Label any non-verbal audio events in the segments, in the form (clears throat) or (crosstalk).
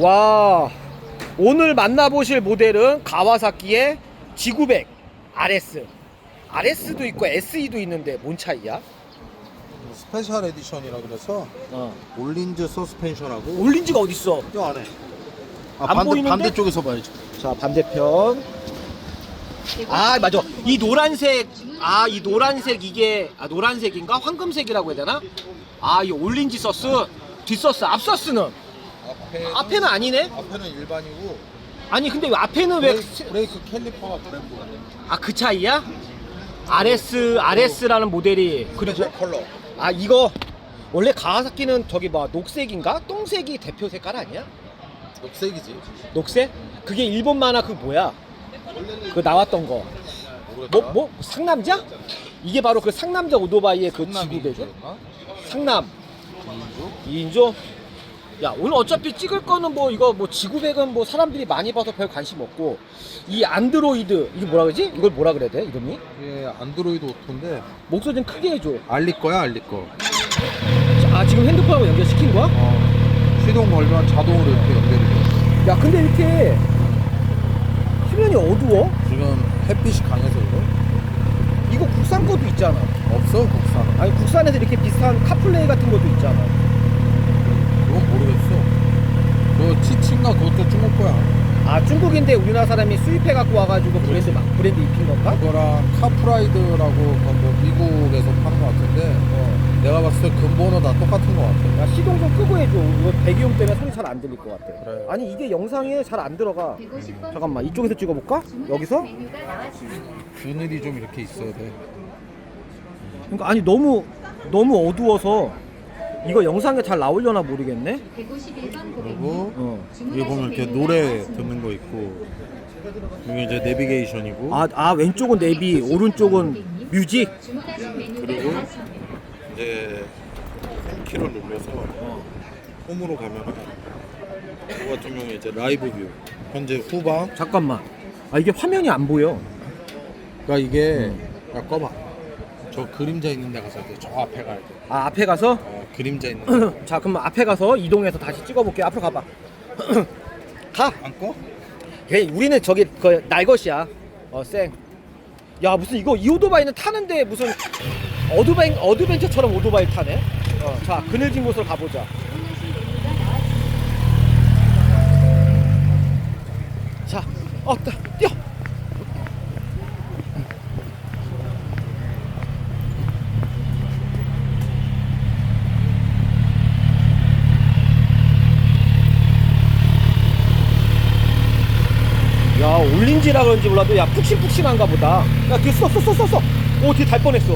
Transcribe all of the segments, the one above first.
와 오늘 만나보실 모델은 가와사키의 G900 RS RS도 있고 SE도 있는데 뭔 차이야? 스페셜 에디션이라 그래서 어. 올린즈 서스펜션하고 올린 지가 어딨어? 이 안에. 아, 안 반대, 보이는데? 반대쪽에서 봐야지. 자 반대편. 아 맞아. 이 노란색 아 이 노란색 이게 아 노란색인가? 황금색이라고 해야 되나? 아 이 올린지 서스 뒷서스 앞서스는 앞에 앞에는 아니네? 앞에는 일반이고 아니 근데 왜 앞에는 왜 브레이크, 브레이크 캘리퍼가 브랜드 아 그 차이야? RS RS라는 모델이 그리고 컬러. 아 이거 원래 가와사키는 저기 뭐 녹색인가? 똥색이 대표 색깔 아니야? 녹색이지. 녹색? 그게 일본 만화 그 뭐야? 그 나왔던 거. 뭐, 뭐? 상남자? 이게 바로 그 상남자 오토바이의 그 지구배죠? 상남. 2인조? 야 오늘 어차피 찍을 거는 뭐 이거 뭐 지구백은 뭐 사람들이 많이 봐서 별 관심 없고 이 안드로이드 이게 뭐라 그러지? 이걸 뭐라 그래야 돼 이름이? 이게 안드로이드 오토인데 목소리 좀 크게 해줘 알릴 거야 알릴 거 아 지금 핸드폰하고 연결시킨 거야? 어, 시동 걸면 자동으로 이렇게 연결이 돼 야 근데 이렇게 화면이 어두워? 지금 햇빛이 강해서 그래 이거 국산 것도 있잖아 없어 국산 아니 국산에서 이렇게 비슷한 카플레이 같은 것도 있잖아 그건 모르겠어 그 치친가 그것도 중국 거야 아 중국인데 우리나라 사람이 수입해 갖고 와가지고 브랜드 막 브랜드 입힌 건가? 그거랑 카프라이드라고 그뭐 미국에서 파는 거 같은데 어. 내가 봤을 때 근본은 다 똑같은 거 같아 야 시동 좀 끄고 해줘 이거 배기음 때문에 소리 잘 안 들릴 것 같아 그래. 아니 이게 영상에 잘 안 들어가 잠깐만 이쪽에서 찍어볼까? 여기서? 그늘이 좀 이렇게 있어야 돼 그러니까 아니 너무 너무 어두워서 이거 영상에 잘 나오려나 모르겠네. 151번 그리고 어. 여기 보면 이렇게 노래 듣는 거 있고 여기 이제 내비게이션이고. 아, 아 왼쪽은 내비 오른쪽은 뮤직. 그리고. 이제 홈키를 눌러서 홈으로 가면은 저 같은 경우에 이제 라이브 뷰 현재 후방. 잠깐만. 아 이게 화면이 안 보여. 그러니까 이게 야 꺼봐 저 그림자 있는 데 가서 이제 저 앞에 가야 돼. 아 앞에 가서? 어, 그림자 있는 (clears throat) 데. 자 그럼 앞에 가서 이동해서 다시 찍어볼게 앞으로 가봐. (clears throat) 가! 안 꺼? 그래, 우리는 저기 그 날것이야. 어쌩야 무슨 이거 이 오토바이는 타는데 무슨 어드벤, 어드벤처처럼 오토바이 타네? 어, 자 그늘진 곳으로 가보자. 자 어, 따, 뛰어 야 올린지라 그런지 몰라도 야 푹신푹신한가 보다. 야 뒤에 쏘쏘쏘 쏘 쏘 오 뒤에 달 뻔했어.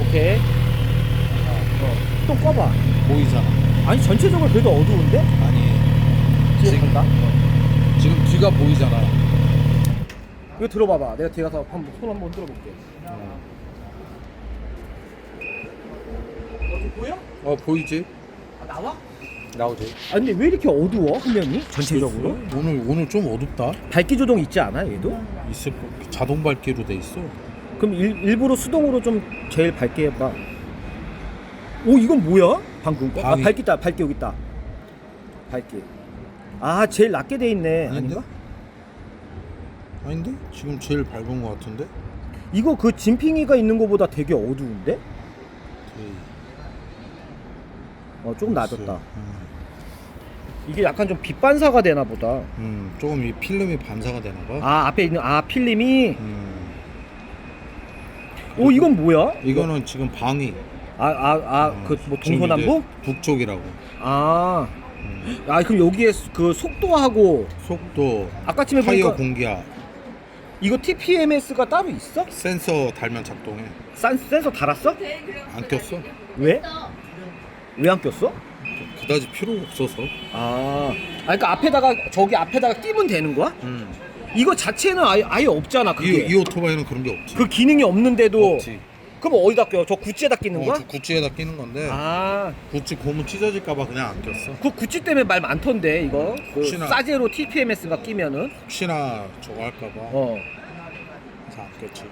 오케이. 어, 또 꺼봐. 보이잖아 아니 전체적으로 그래도 어두운데? 아니. 뒤에 지금- 간다? 지금 뒤가 보이잖아. 이거 들어봐봐. 내가 뒤에 가서 한번 손 한번 들어볼게. 어디 보여? 어 보이지? 아, 나와? 나오지 아 근데 왜 이렇게 어두워 화면이 전체적으로? 오늘 오늘 좀 어둡다 밝기 조정 있지 않아 얘도? 있을 거- 자동 밝기로 돼 있어 그럼 일, 일부러 수동으로 좀 제일 밝게 해봐 오 이건 뭐야? 방금 거? 아 방이. 밝기 있다 밝기 여기 있다 밝기 아 제일 낮게 돼 있네 아닌데? 아닌가? 아닌데? 지금 제일 밝은 거 같은데? 이거 그 진핑이가 있는 거보다 되게 어두운데? 어 조금 낮았다 음, 이게 약간 좀 빛 반사가 되나 보다 음, 조금 이 필름이 반사가 되나 봐. 아 앞에 있는 아 필름이 음, 오 이건 뭐야? 이거는 지금 방위. 아아 아그뭐 지금 동서남북? 이제 북쪽이라고. 아. 음, 아 그럼 여기에 그 속도하고 속도, 아까쯤에 타이어 보니까 공기압, 이거 TPMS가 따로 있어? 센서 달면 작동해. 산, 센서 달았어? 안 꼈어? 왜? 왜 안 꼈어? 그다지 필요 없어서. 아, 아 그러니까 앞에다가 저기 앞에다가 끼면 되는 거야? 음. 이거 자체는 아예, 아예 없잖아 이, 그게 이 오토바이는 그런 게 없지. 그 기능이 없는데도 없지. 그럼 어디다 껴? 저 구찌에다 끼는 어, 거야? 저 구찌에다 끼는 건데 아, 구찌 고무 찢어질까봐 그냥 안 꼈어. 그 구찌 때문에 말 많던데 이거 그 혹시나. 사제로 TPMS가 끼면은 혹시나 저거 할까봐 어. 그래서 안 꼈지.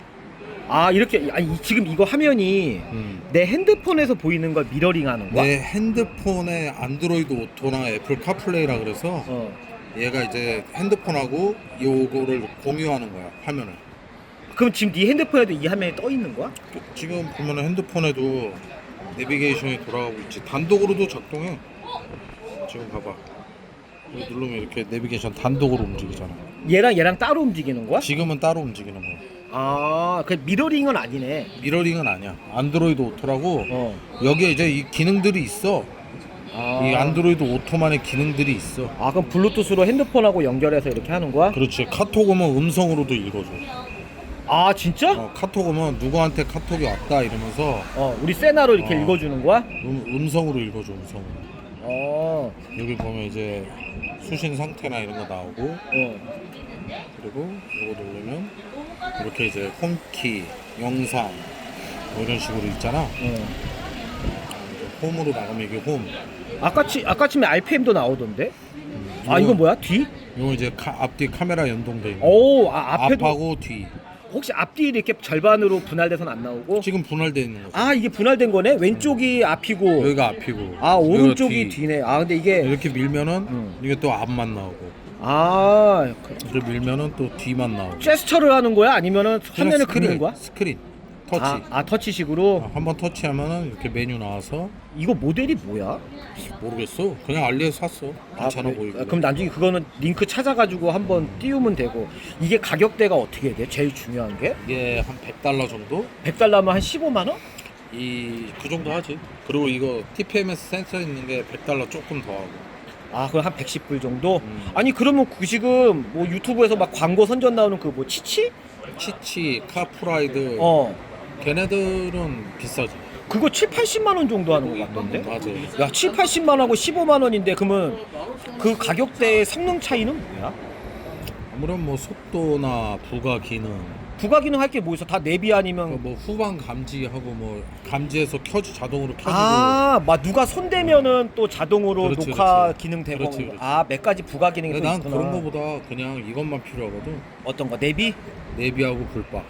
아 이렇게 이- 지금 이거 화면이 음. 내 핸드폰에서 보이는 걸 미러링하는 거야? 내 핸드폰에 안드로이드 오토나 애플 카플레이라 그래서 어. 얘가 이제 핸드폰하고 요거를 공유하는 거야 화면을. 그럼 지금 네 핸드폰에도 이 화면이 떠 있는 거야? 지금 보면은 핸드폰에도 내비게이션이 돌아가고 있지. 단독으로도 작동해. 지금 봐봐. 이거 누르면 이렇게 내비게이션 단독으로 움직이잖아. 얘랑 얘랑 따로 움직이는 거야? 지금은 따로 움직이는 거야. 아, 그 미러링은 아니네. 미러링은 아니야. 안드로이드 오토라고 어. 여기에 이제 이 기능들이 있어. 아. 이 안드로이드 오토만의 기능들이 있어. 아, 그럼 블루투스로 핸드폰하고 연결해서 이렇게 하는 거야? 그렇지. 카톡 오면 음성으로도 읽어줘. 아, 진짜? 어, 카톡 오면 누구한테 카톡이 왔다 이러면서 어, 우리 세나로 이렇게 어. 읽어주는 거야? 음, 음성으로 읽어줘. 음성으로. 어, 여기 보면 이제 수신 상태나 이런 거 나오고 어. 그리고 이거 누르면 이렇게 이제 홈키, 영상 뭐 이런 식으로 있잖아. 어. 홈으로 나가면 이게 홈. 아까 치 아까 치면 RPM도 나오던데? 아, 이건 뭐야? 뒤? 이거 이제 카, 앞뒤 카메라 연동돼 있는. 오, 아, 앞에도 앞하고 뒤. 혹시 앞뒤 이렇게 절반으로 분할돼서는 안 나오고? 지금 분할돼 있는 거죠. 아, 이게 분할된 거네? 왼쪽이 앞이고 여기가 앞이고. 아, 여기가 오른쪽이 뒤. 뒤네. 아, 근데 이게 이렇게 밀면은 음. 이게 또 앞만 나오고. 아, 그- 이렇게 밀면은 또 뒤만 나오고. 제스처를 하는 거야? 아니면은 그냥 화면을 스크린, 그리는 거야? 스크린. 터치. 아, 아 터치식으로. 어, 한번 터치하면은 이렇게 메뉴 나와서 이거 모델이 뭐야? 모르겠어. 그냥 알리에서 샀어. 괜찮아 그래? 보이고. 아, 그럼 나중에 그거는 링크 찾아가지고 한번 띄우면 되고 이게 가격대가 어떻게 돼? 제일 중요한 게 이게 한 100달러 정도? 100달러면 한 15만 원? 이 그 정도 하지. 그리고 이거 TPMS 센서 있는 게 100달러 조금 더 하고. 아 그럼 한 110불 정도? 음. 아니 그러면 그 지금 뭐 유튜브에서 막 광고 선전 나오는 그 뭐 치치? 치치, 카프라이드 어 걔네들은 비싸지. 그거 7, 80만 원 정도 하는 거 같던데? 맞아. 야 7, 80만 원하고 15만 원인데 그러면 그 가격대의 성능 차이는 뭐야? 아무런 뭐 속도나 부가 기능, 부가 기능 할 게 뭐 있어? 다 내비 아니면 뭐 후방 감지하고 뭐 감지해서 켜지 자동으로 켜지고. 아, 막 누가 손대면은 또 자동으로 그렇지, 녹화 그렇지. 기능 되고 그렇지, 그렇지. 아, 몇 가지 부가 기능이 또 근데 난 있구나. 그런 거보다 그냥 이것만 필요하거든. 어떤 거? 내비? 내비하고 불박.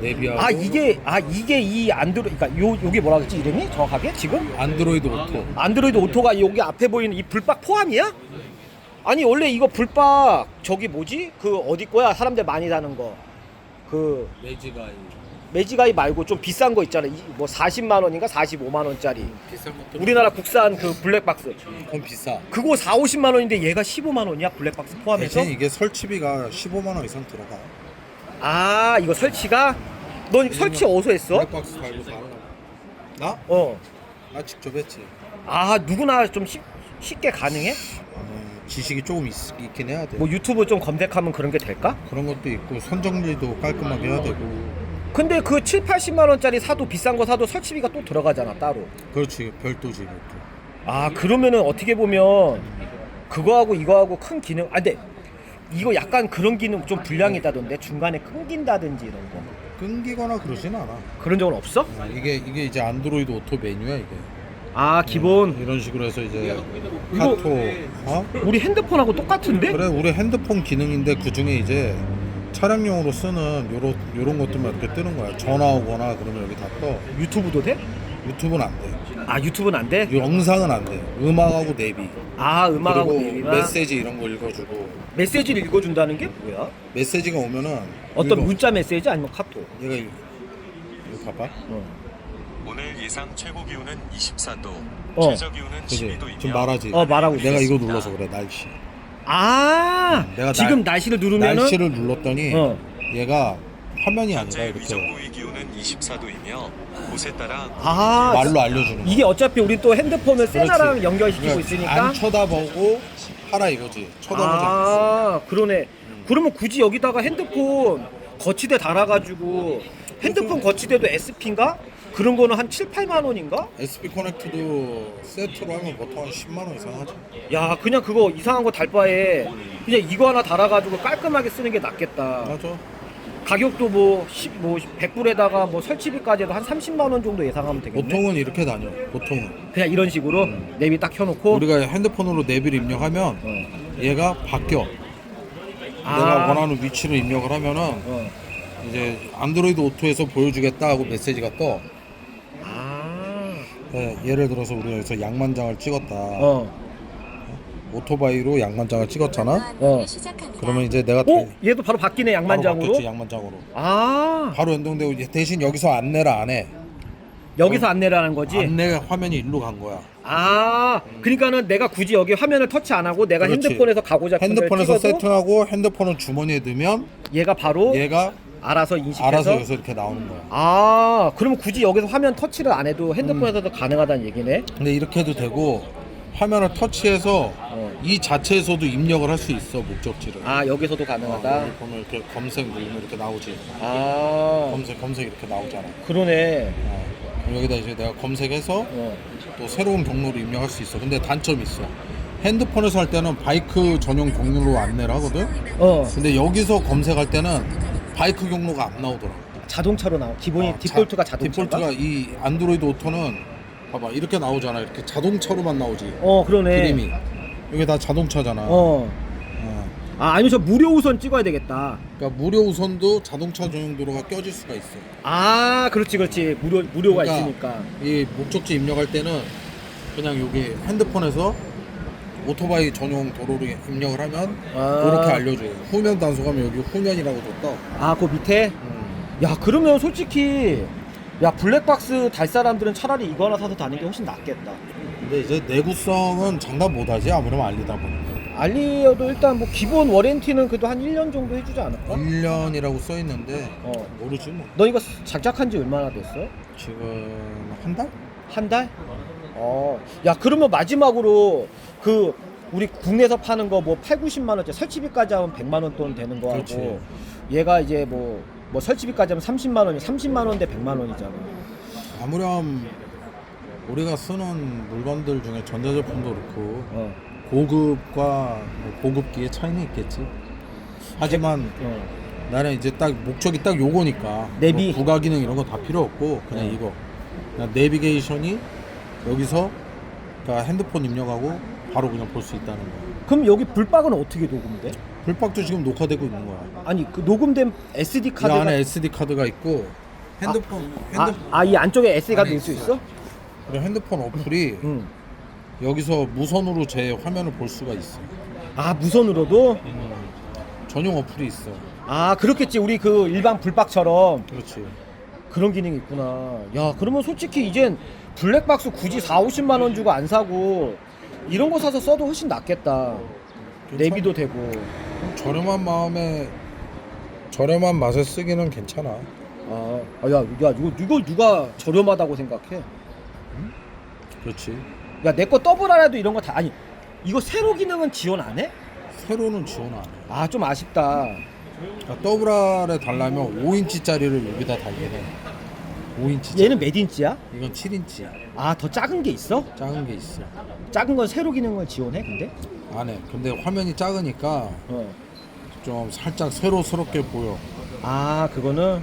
내비하고 아, 이게 아, 이게 이 안드로 그러니까 요 요게 뭐라 그랬지? 이름이 정확하게? 지금? 안드로이드 오토. 안드로이드 오토가 여기 앞에 보이는 이 불박 포함이야? 아니, 원래 이거 불박 저기 뭐지? 그 어디 거야? 사람들 많이 사는 거. 그 매지가이 매지가이 말고 좀 비싼 거 있잖아. 이- 뭐 40만 원인가 45만 원짜리. 비싼 것도 우리나라 국산 그 블랙박스. 그건 비싸. 그거 4, 50만 원인데 얘가 15만 원이야? 블랙박스 포함해서? 대신 이게 설치비가 15만 원 이상 들어가. 아 이거 설치가 넌 설치 어디서 했어? 블랙박스 달고 거. 나? 어. 나 직접 했지. 아 누구나 좀 쉽, 쉽게 가능해? 어, 지식이 조금 있, 있긴 해야 돼. 뭐 유튜브 좀 검색하면 그런 게 될까? 그런 것도 있고 선정리도 깔끔하게 해야 되고. 근데 그 7, 80만 원짜리 사도 비싼 거 사도 설치비가 또 들어가잖아 따로. 그렇지 별도지 별도. 아 그러면은 어떻게 보면 그거하고 이거하고 큰 기능. 아 근데 이거 약간 그런 기능 좀 불량이 있다던데 중간에 끊긴다든지 이런 거. 끊기거나 그러진 않아. 그런 적은 없어? 어, 이게 이게 이제 안드로이드 오토 메뉴야 이게. 아 기본 이런 식으로 해서 이제 이거- 카톡. 어? 우리 핸드폰하고 똑같은데? 그래 우리 핸드폰 기능인데 그 중에 이제 촬영용으로 쓰는 요런 요런 것들만 이렇게 뜨는 거야. 전화 오거나 그러면 여기 다 떠. 유튜브도 돼? 유튜브는 안 돼. 아 유튜브는 안 돼? 영상은 안 돼. 음악하고 내비. 아 음악하고 그리고 내비만 메시지 이런 거 읽어주고 메시지를 읽어준다는 게 뭐야? 메시지가 오면은 어떤 읽어. 문자 메시지 아니면 카톡? 얘가 읽- 이거 봐봐. 어. 오늘 예상 최고 기온은 24도, 어. 최저 기온은 그지? 12도이며 지금 말하지. 어 말하고. 내가 이거 눌러서 그래 날씨. 아 내가 지금 날- 날씨를 누르면은 날씨를 눌렀더니 어. 얘가 화면이 아니라 현재 이렇게 위정부의 기온은 24도이며 곳에 따라 아 말로 알려주는 거야. 이게 어차피 우리 또 핸드폰을 세나랑 그렇지. 연결시키고 그러니까 있으니까 안 쳐다보고 하라 이거지. 쳐다보지 않고. 아 그러네. 그러면 굳이 여기다가 핸드폰 거치대 달아가지고 핸드폰 거치대도 SP인가? 그런 거는 한 7, 8만 원인가? SP 커넥트도 세트로 하면 보통 한 10만 원 이상 하죠. 야 그냥 그거 이상한 거 달 바에 그냥 이거 하나 달아가지고 깔끔하게 쓰는 게 낫겠다. 맞아. 가격도 뭐, 10, 뭐 100불에다가 뭐 설치비까지 해도 한 30만 원 정도 예상하면 되겠네. 보통은 이렇게 다녀. 보통은. 그냥 이런 식으로 내비 딱 켜놓고 우리가 핸드폰으로 내비를 입력하면 어. 얘가 바뀌어. 아. 내가 원하는 위치를 입력을 하면은 어. 이제 안드로이드 오토에서 보여주겠다 하고 메시지가 떠. 아. 네, 예를 들어서 우리가 여기서 양만장을 찍었다. 어. 오토바이로 양만장을 찍었잖아. 어. 그러면 이제 내가 오, 대- 얘도 바로 바뀌네 바로 양만장으로. 바뀌었지, 양만장으로. 아. 바로 연동되고 이제 대신 여기서 안내를 안 해. 여기서 안내라는 거지. 안내 화면이 일로 간 거야. 아, 그러니까는 내가 굳이 여기 화면을 터치 안 하고 내가 그렇지. 핸드폰에서 가고자 핸드폰에서 찍어도 세팅하고 핸드폰을 주머니에 넣으면 얘가 바로 얘가 알아서 인식해서 알아서 여기서 이렇게 나오는 거야. 아, 그러면 굳이 여기서 화면 터치를 안 해도 핸드폰에서도 가능하다는 얘기네. 근데 이렇게 해도 되고 화면을 터치해서 어. 이 자체에서도 입력을 할 수 있어 목적지를. 아, 여기서도 어, 가능하다. 여기 보면 이렇게 검색 누르면 이렇게 나오지. 아, 검색 검색 이렇게 나오잖아. 그러네. 어. 그럼 여기다 이제 내가 검색해서 어. 또 새로운 경로를 입력할 수 있어. 근데 단점이 있어. 핸드폰에서 할 때는 바이크 전용 경로로 안내를 하거든. 어, 근데 여기서 검색할 때는 바이크 경로가 안 나오더라. 자동차로 나와. 기본이 어, 디폴트가 자- 자동차인가? 디폴트가 이 안드로이드 오토는 봐봐 이렇게 나오잖아. 이렇게 자동차로만 나오지. 어, 그러네. 그림이 이게 다 자동차잖아. 어. 어. 아, 아니면 저 무료 우선 찍어야 되겠다. 그러니까 무료 우선도 자동차 전용 도로가 껴질 수가 있어. 아, 그렇지, 그렇지. 무료 무료가 그러니까 있으니까. 이 목적지 입력할 때는 그냥 여기 핸드폰에서 오토바이 전용 도로를 입력을 하면 아. 그렇게 알려줘요. 후면 단속하면 여기 후면이라고도 떠. 아, 그 밑에. 야, 그러면 솔직히 야 블랙박스 달 사람들은 차라리 이거 하나 사서 다니는 게 훨씬 낫겠다. 근데 이제 내구성은 장담 못하지 아무렴 알리다 보니까. 알리어도 일단 뭐 기본 워렌티는 그래도 한 1년 정도 해주지 않을까? 1년이라고 써 있는데 어. 모르지 뭐. 너 이거 장착한 지 얼마나 됐어? 지금 한 달? 한 달? 어. 야, 그러면 마지막으로 그 우리 국내에서 파는 거 뭐 8, 90만 원짜리 설치비까지 하면 100만 원 돈 되는 거 그렇지. 하고 얘가 이제 뭐 뭐 설치비까지 하면 30만 원이 30만 원 대 100만 원이잖아. 아무렴 우리가 쓰는 물건들 중에 전자제품도 그렇고 어. 고급과 뭐 고급기의 차이는 있겠지. 하지만 어. 나는 이제 딱 목적이 딱 요거니까 내비. 뭐 부가 기능 이런 거 다 필요 없고 그냥 어. 이거 그냥 내비게이션이 여기서 그러니까 핸드폰 입력하고 바로 그냥 볼 수 있다는 거야. 그럼 여기 불박은 어떻게 녹음돼? 불박도 지금 녹화되고 있는 거야. 아니 그 녹음된 SD 이 카드가 안에 SD 카드가 있고 핸드폰 아, 핸드 아, 이 안쪽에 SD 카드 안에 넣을 수 있어. 있어? 그리고 핸드폰 어플이 응. 여기서 무선으로 제 화면을 볼 수가 있어. 아 무선으로도? 전용 어플이 있어. 아 그렇겠지 우리 그 일반 불박처럼 그렇지. 그런 기능이 있구나. 야 그러면 솔직히 이젠 블랙박스 굳이 4, 50만 원 주고 안 사고 이런 거 사서 써도 훨씬 낫겠다. 내비도 되고. 저렴한 마음에 저렴한 맛에 쓰기는 괜찮아. 아, 아, 야, 야, 이거, 이거 누가 저렴하다고 생각해? 그렇지. 야, 내 거 더블 하나도 이런 거 다, 아니, 이거 세로 기능은 지원 안 해? 세로는 지원 안 해. 아, 좀 아쉽다. 그러니까 더블 R에 달라면 5인치짜리를 여기다 달게 돼. 5인치. 얘는 몇 인치야? 이건 7인치야. 아, 더 작은 게 있어? 작은 게 있어. 작은 건 세로 기능을 지원해, 근데? 안 해. 근데 화면이 작으니까 어. 좀 살짝 세로스럽게 보여. 아, 그거는?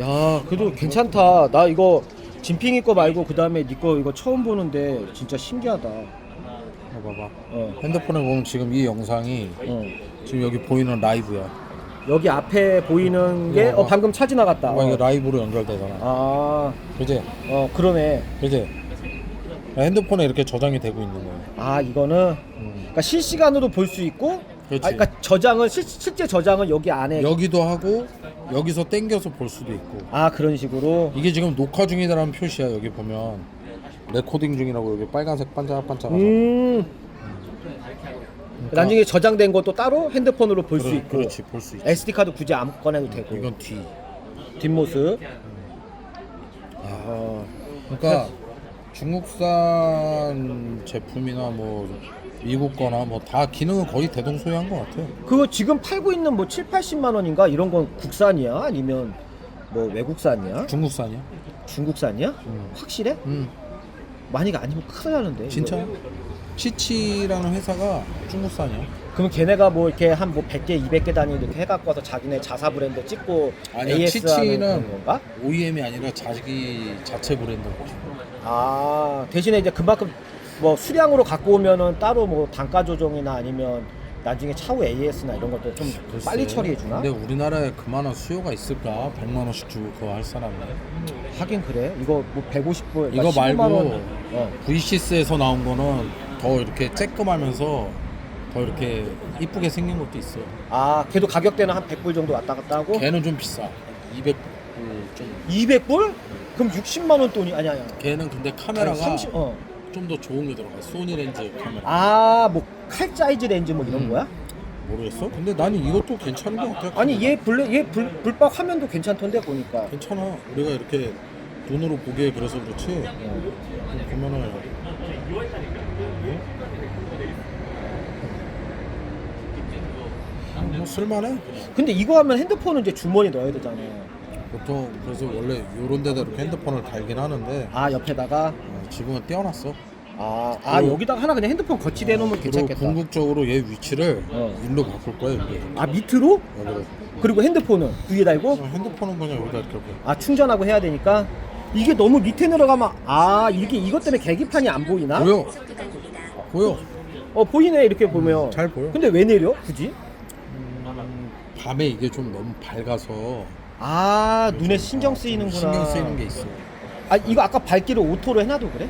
야, 그래도 괜찮다. 나 이거 진핑이 거 말고 그 다음에 니 거 이거 처음 보는데 진짜 신기하다. 어, 봐봐. 어, 핸드폰에 보면 지금 이 영상이 어. 지금 여기 보이는 라이브야. 여기 앞에 보이는 게, 이거 어, 방금 차 지나갔다. 어. 라이브로 연결되잖아. 아, 그지? 어, 그러네. 그지? 핸드폰에 이렇게 저장이 되고 있는 거야. 아, 이거는 음. 그러니까 실시간으로 볼 수 있고, 그렇지. 아, 그러니까 저장은 실, 실제 저장은 여기 안에. 여기도 하고 여기서 땡겨서 볼 수도 있고. 아, 그런 식으로. 이게 지금 녹화 중이다라는 표시야. 여기 보면 레코딩 중이라고 여기 빨간색 반짝반짝하잖아. 음. 나중에 저장된 것도 따로 핸드폰으로 볼 수 그래, 있고. 그렇지, 볼 수 있지. SD 카드 굳이 안 꺼내도 되고. 이건 뒤. 뒷모습. 아, 그러니까 중국산 제품이나 뭐 미국 거나 뭐 다 기능은 거의 대동소이한 것 같아. 그거 지금 팔고 있는 뭐 7, 80만 원인가 이런 건 국산이야? 아니면 뭐 외국산이야? 중국산이야? 중국산이야? 음. 확실해? 응. 많이가 아니면 큰일 나는데. 진짜? 치치라는 회사가 중국산이야. 그럼 걔네가 뭐 이렇게 한 뭐 100개, 200개 단위 이렇게 해갖고 와서 자기네 자사 브랜드 찍고 아니야, AS 치치는 건가? OEM이 아니라 자기 자체 브랜드 거지. 아 대신에 이제 그만큼 뭐 수량으로 갖고 오면은 따로 뭐 단가 조정이나 아니면 나중에 차후 AS나 이런 것도 좀. 빨리 처리해 주나? 근데 우리나라에 그만한 수요가 있을까? 100만 원씩 주고 그거 할 사람이. 하긴 그래. 이거 뭐 150불 이거 말고 어. V6에서 나온 거는 더 이렇게 쬐끔하면서 더 이렇게 이쁘게 생긴 것도 있어요. 아, 걔도 가격대는 한 100불 정도 왔다 갔다 하고 걔는 좀 비싸. 200불 좀. 200불? 그럼 60만 원 돈이 아니야, 아니야. 걔는 근데 카메라가 30, 어. 좀 더 좋은 게 들어가. 소니 렌즈 카메라. 아, 뭐 칼 사이즈 렌즈 뭐 이런 음. 거야? 모르겠어? 근데 나는 이것도 괜찮은 것 같아. 아니, 얘 블랙 얘 불, 불박 화면도 괜찮던데 보니까. 괜찮아. 우리가 이렇게 눈으로 보기에 그래서 그렇지. 어. 보면은 뭐 쓸만해. 근데 이거 하면 핸드폰은 이제 주머니 넣어야 되잖아. 보통 그래서 원래 요런 데다 이렇게 핸드폰을 달긴 하는데 아, 옆에다가 어, 지금은 떼어놨어. 아, 아 그리고- 여기다가 하나 그냥 핸드폰 거치대 놓으면 그리고 괜찮겠다. 궁극적으로 얘 위치를 어. 일로 바꿀 거야 여기. 아, 밑으로? 여기로. 그리고 핸드폰은 위에 달고 어, 핸드폰은 그냥 여기다 이렇게. 아 충전하고 해야 되니까 이게 너무 밑에 내려가면 아 이게 이것 때문에 계기판이 안 보이나? 보여. 보여. 어 보이네 이렇게 보면. 음, 잘 보여. 근데 왜 내려 굳이? 밤에 이게 좀 너무 밝아서 아 눈에 신경 어, 쓰이는구나. 신경 쓰이는 게 있어. 아 이거 아까 밝기를 오토로 해놔도 그래?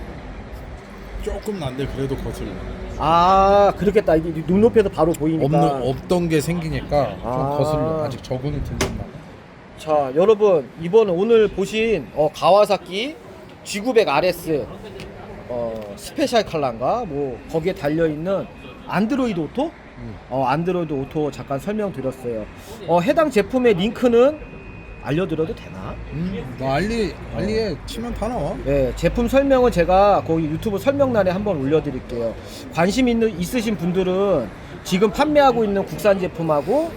조금 난데 그래도 거슬려. 아 그렇겠다 이게 눈 높이에서 바로 보이니까. 없는 없던 게 생기니까 좀 아. 거슬려. 아직 적응이 덜 됐나. 봐. 자 여러분 이번 오늘 보신 어, 가와사키 G900 RS 어, 스페셜 칼라인가 뭐 거기에 달려 있는 안드로이드 오토 음. 어, 안드로이드 오토 잠깐 설명드렸어요. 어, 해당 제품의 링크는 알려드려도 되나? 음, 나 알리 알리에 치면 다 나와. 네, 제품 설명은 제가 거기 유튜브 설명란에 한번 올려드릴게요. 관심 있는 있으신 분들은 지금 판매하고 있는 국산 제품하고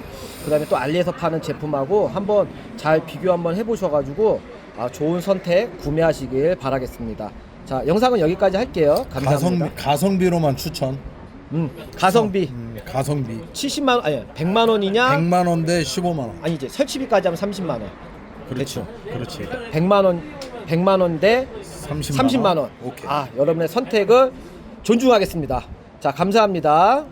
그다음에 또 알리에서 파는 제품하고 한번 잘 비교 한번 해보셔가지고 아, 좋은 선택 구매하시길 바라겠습니다. 자, 영상은 여기까지 할게요. 감사합니다. 가성 가성비로만 추천. 음, 가성비 음, 가성비. 70만 원 아니 100만 원이냐? 100만 원 대 15만 원. 아니 이제 설치비까지 하면 30만 원. 그렇죠. 그렇지. 100만 원 100만 원대 30만, 30만 원. 오케이. 아, 여러분의 선택을 존중하겠습니다. 자, 감사합니다.